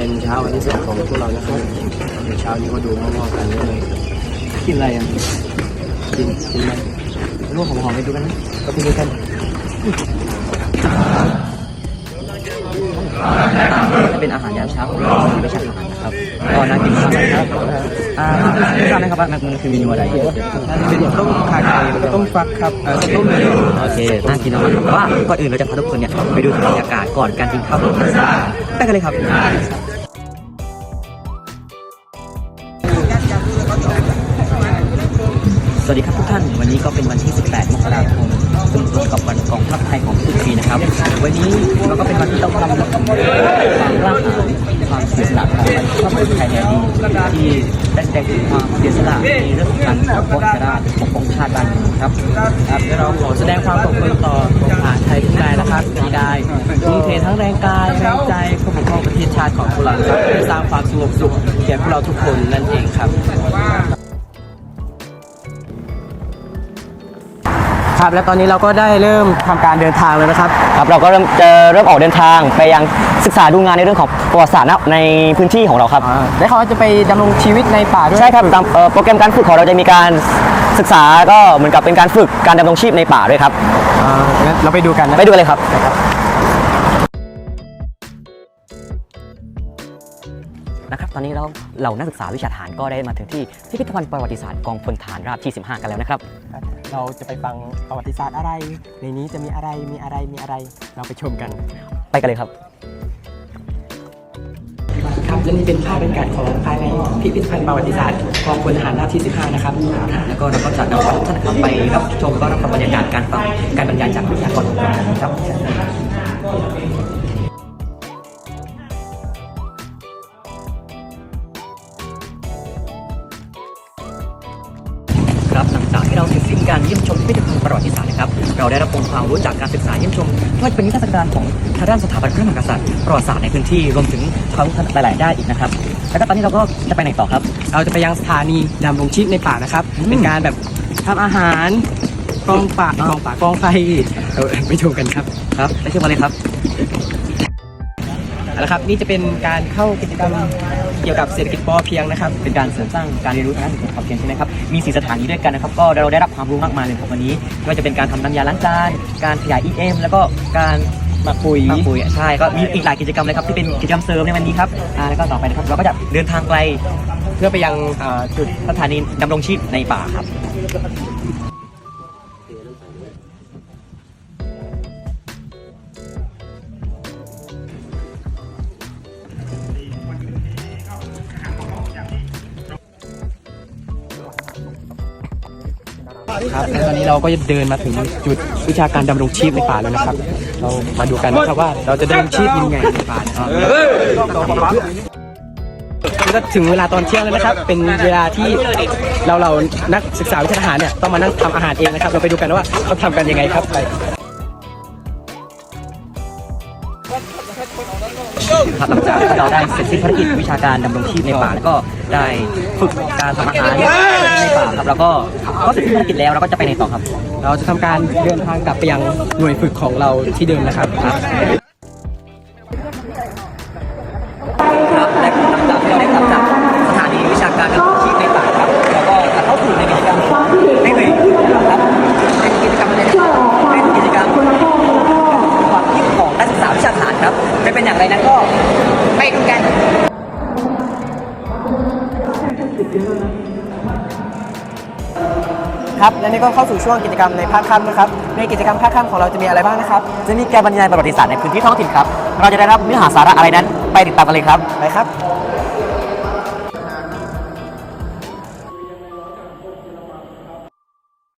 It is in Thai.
เป็นเช้าวันที่สองของพวกเรานะครับเดี๋ยวเช้านี้มาดูมั่วๆกันเลยกินอะไรอะกินกินไหมร่วมหอมๆไปดูกันนะก็ไปดูกันเป็นอาหารยามเช้าของเราไม่ใช่อาหารนะครับ ก็น่ากินมากครับอ่าไม่ทราบไหมครับว่ามันคือเมนูอะไรเป็นต้มขาไก่ต้มฟักครับอ่อต้มเลยโอเคน่ากินมากครับว่าก่อนอื่นเราจะพาทุกคนเนี่ยไปดูบรรยากาศก่อนการกินข้าวของเราไปกันเลยครับสวัสดีครับทุกท่าน วันนี้ก็เป็นวันที่ 18 มกราคมซึ่งตรงกับวันกองทัพไทยของทุกปีนะครับ วันนี้เราก็เป็นวันที่ต้องทำ ละของครอบครัวไทยในนี้ที่ได้แสดงถึงความเสียสละในเรื่องของการปกป้องชาติปกป้องชาติบ้านเมืองครับครับเดี๋ยวเราขอแสดงความขอบคุณต่อทหารไทยทุกนายนะครับที่ได้ทุ่มเททั้งแรงกายแรงใจเพื่อปกป้องประเทศชาติของพวกเราครับเพื่อสร้างความสงบสุขแก่พวกเราทุกคนนั่นเองครับ ครับและตอนนี้เราก็ได้เริ่มทำการเดินทางแล้วนะครับ ครับเราก็เริ่มจะเริ่มออกเดินทางไปยังศึกษาดูงานในเรื่องของประวัติศาสตร์ณในพื้นที่ของเราครับ ได้เขาว่าจะไปดำรงชีวิตในป่าด้วยใช่ครับตามเอ่อโปรแกรมการฝึกของเราจะมีการศึกษาก็เหมือนกับเป็นการฝึกการดำรงชีพในป่าด้วยครับอ่างั้นเราไปดูกันนะไปดูกันเลยครับ นะครับตอนนี้เราเหล่านักศึกษาวิชาทหารก็ได้มาถึงที่พิพิธภัณฑ์ประวัติศาสตร์กองพลฐานราบที่ 15 กันแล้วนะครับ เราจะไปฟังประวัติศาสตร์อะไร ในนี้จะมีอะไรมีอะไรมีอะไร เราไปชมกัน ไปกันเลยครับครับและนี่เป็นภาพบรรยากาศของภายในพิพิธภัณฑ์ประวัติศาสตร์กองพลทหารราบที่ 15 นะครับแล้วก็เราก็จะนำทุกท่านครับไปรับชมแล้วก็รับฟังบรรยากาศการฟังการบรรยายจากวิทยากรของเราครับครับหลังจาก การเยี่ยมชมพิพิธภัณฑ์ประวัติศาสตร์นะครับ เราได้รับองค์ความรู้จากการศึกษาเยี่ยมชมว่าจะเป็นนิทรรศการของทางด้านสถาบันพระมหากษัตริย์ประวัติศาสตร์ในพื้นที่รวมถึงความรู้หลาย ๆ ด้านอีกนะครับแล้วก็ตอนนี้เราก็จะไปไหนต่อครับ เราจะไปยังสถานีดำรงชีพในป่านะครับ เป็นการแบบทำอาหารกองป่ากองป่ากองไฟเราไปชมกันครับครับไปเชื่อมาเลยครับ เอาละครับนี่จะเป็นการเข้ากิจกรรมเกี่ยวกับเศรษฐกิจพอเพียงนะครับ เป็นการเสริมสร้างการเรียนรู้ทางด้านสิ่งความเพียรใช่ไหมครับมีสีสถานีด้วยกันนะครับ ก็เราได้รับความรู้มากมายเลยครับวันนี้ไม่ว่าจะเป็นการทำน้ำยาล้างจานการขยาย EM แล้วก็การหมาปุ๋ยมาปุ๋ยใช่ก็มีอีกหลายกิจกรรมเลยครับที่เป็นกิจกรรมเสริมในวันนี้ครับอ่าแล้วก็ต่อไปนะครับเราก็จะเดินทางไกลเพื่อไปยังอ่าจุดสถานีดำรงชีพในป่าครับ ครับและตอนนี้เราก็จะเดินมาถึงจุดวิชาการดำรงชีพในป่าแล้วนะครับ เรามาดูกันนะครับว่าเราจะดำรงชีพยังไงในป่านะครับก็ถึงเวลาตอนเที่ยงแล้วนะครับ เป็นเวลาที่เราเรานักศึกษาวิชาทหารเนี่ยต้องมานั่งทำอาหารเองนะครับ เราไปดูกันว่าเขาทำกันยังไงครับไป ครับหลังจากที่เราได้เสร็จสิ้นภารกิจวิชาการดำรงชีพในป่าแล้วก็ได้ฝึกการทำอาหารในป่าครับแล้วก็ก็เสร็จสิ้นภารกิจแล้วเราก็จะไปไหนต่อครับ เราจะทำการเดินทางกลับไปยังหน่วยฝึกของเราที่เดิมนะครับครับ ครับและนี่ก็เข้าสู่ช่วงกิจกรรมในภาคค่ำนะครับในกิจกรรมภาคค่ำของเราจะมีอะไรบ้างนะครับจะมีการบรรยายประวัติศาสตร์ในพื้นที่ท้องถิ่นครับ เราจะได้รับเนื้อหาสาระอะไรนั้นไปติดตามกันเลยครับไปครับ